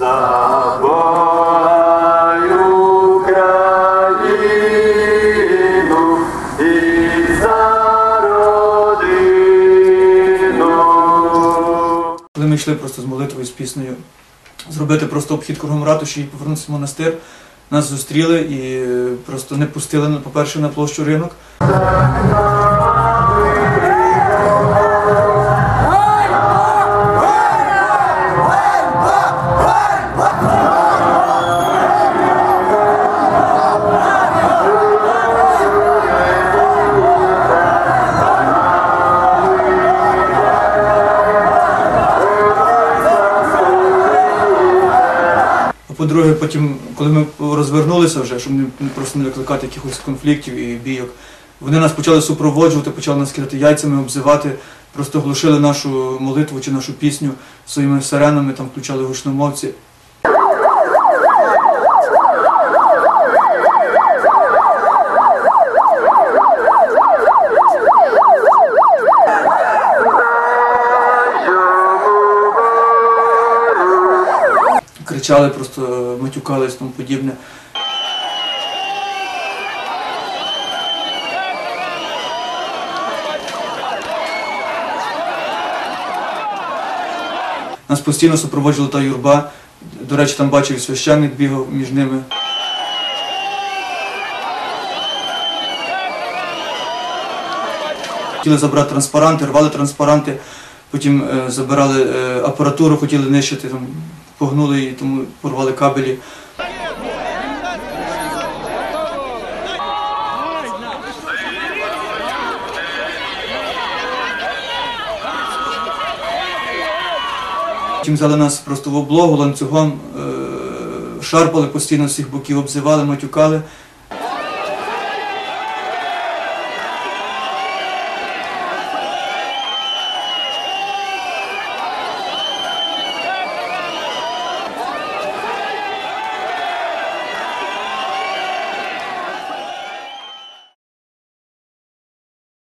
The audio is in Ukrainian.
Коли ми йшли просто з молитвою, з піснею, зробити просто обхід кругом ратуші і повернутися в монастир, нас зустріли і е, просто не пустили, по-перше, на площу ринок. По-друге, потім, коли ми розвернулися вже, щоб не, просто не викликати якихось конфліктів і бійок, вони нас почали супроводжувати, почали нас кидати яйцями, обзивати, просто глушили нашу молитву чи нашу пісню своїми сиренами, там включали гучномовці. Кричали, просто матюкались тому подібне. Нас постійно супроводжувала та юрба. До речі, там бачив священник бігав між ними. Хотіли забрати транспаранти, рвали транспаранти, потім е, забирали е, апаратуру, хотіли нищити, там, погнули і тому порвали кабелі. Тім взяли нас просто в облогу ланцюгом, е, шарпали постійно з всіх боків, обзивали, матюкали.